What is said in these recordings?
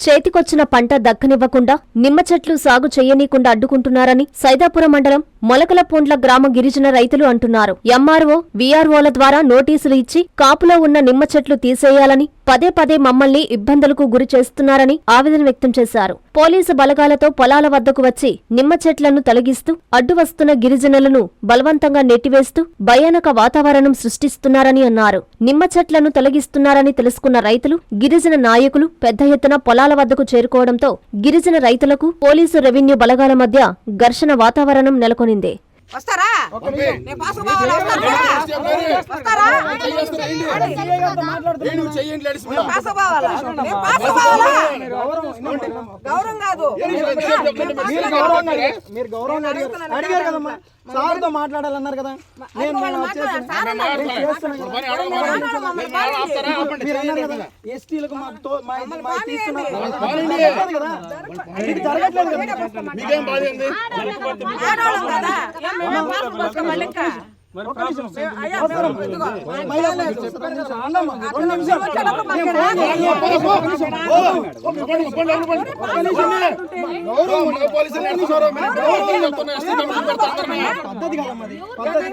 చేతికొచ్చిన పంట దక్కనివ్వకుండా నిమ్మ చెట్లు సాగు చేయనీకుండా అడ్డుకుంటున్నారని సైదాపురం మండలం మొలకలపూండ్ల గ్రామ గిరిజన రైతులు అంటున్నారు. ఎంఆర్ఓ వీఆర్ఓల ద్వారా నోటీసులు ఇచ్చి కాపులో ఉన్న నిమ్మ చెట్లు తీసేయాలని పదే పదే మమ్మల్ని ఇబ్బందులకు గురి చేస్తున్నారని ఆవేదన వ్యక్తం చేశారు. పోలీసు బలగాలతో పొలాల వద్దకు వచ్చి నిమ్మ చెట్లను తొలగిస్తూ అడ్డు వస్తున్న గిరిజనులను బలవంతంగా నెట్టివేస్తూ భయానక వాతావరణం సృష్టిస్తున్నారని అన్నారు. నిమ్మ చెట్లను తొలగిస్తున్నారని తెలుసుకున్న రైతులు గిరిజన నాయకులు పెద్ద ఎత్తున పొలాల వద్దకు చేరుకోవడంతో గిరిజన రైతులకు పోలీసు రెవెన్యూ బలగాల మధ్య ఘర్షణ వాతావరణం నెలకొని నెలకొనింది వస్తారా? నేను పాస్ పోవాలా? వస్తారా? గౌరవం కాదు. మీరు గౌరవంగా అడిగారు. మీరు గౌరవంగా అడిగారు. అడిగారు కదమ్మా సార్తో మాట్లాడాలన్నారు కదా. నేను నేను ఎస్టీలకు మా తీస్తున్నారు. కదా. ఇది జరగట్లేదు కదా. మీకేం బాధ ఉంది ఆడవాళ్ళం కదా మేము పాస్ పోసుకోవాలి ఇంకా ఒక్క నిమిషం. అవసరం. మహిళలు ఒక్క నిమిషం. ఆగమ్మా. ఒక్క నిమిషం. నేను ఫోన్ చేయాలి. ఒక్క నిమిషం. ఓ, ఓకే, పండి, పండి, పండి, పండి. గౌరవం మన పోలీసులు నడుచుకోరు. మీరు గౌరవం చెప్తున్నారు. ఎస్టీ కమిషన్ పెడతా అందరినీ. పద్ధతి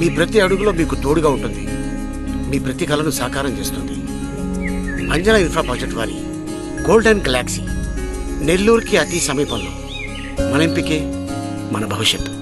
మీ ప్రతి అడుగులో మీకు తోడుగా ఉంటుంది. మీ ప్రతి కళను సాకారం చేస్తుంది. అంజనా ఇన్ఫ్రా ప్రాజెక్ట్ వారి గోల్డెన్ గెలాక్సీ నెల్లూరుకి అతి సమీపంలో. మన ఎంపికే మన భవిష్యత్తు.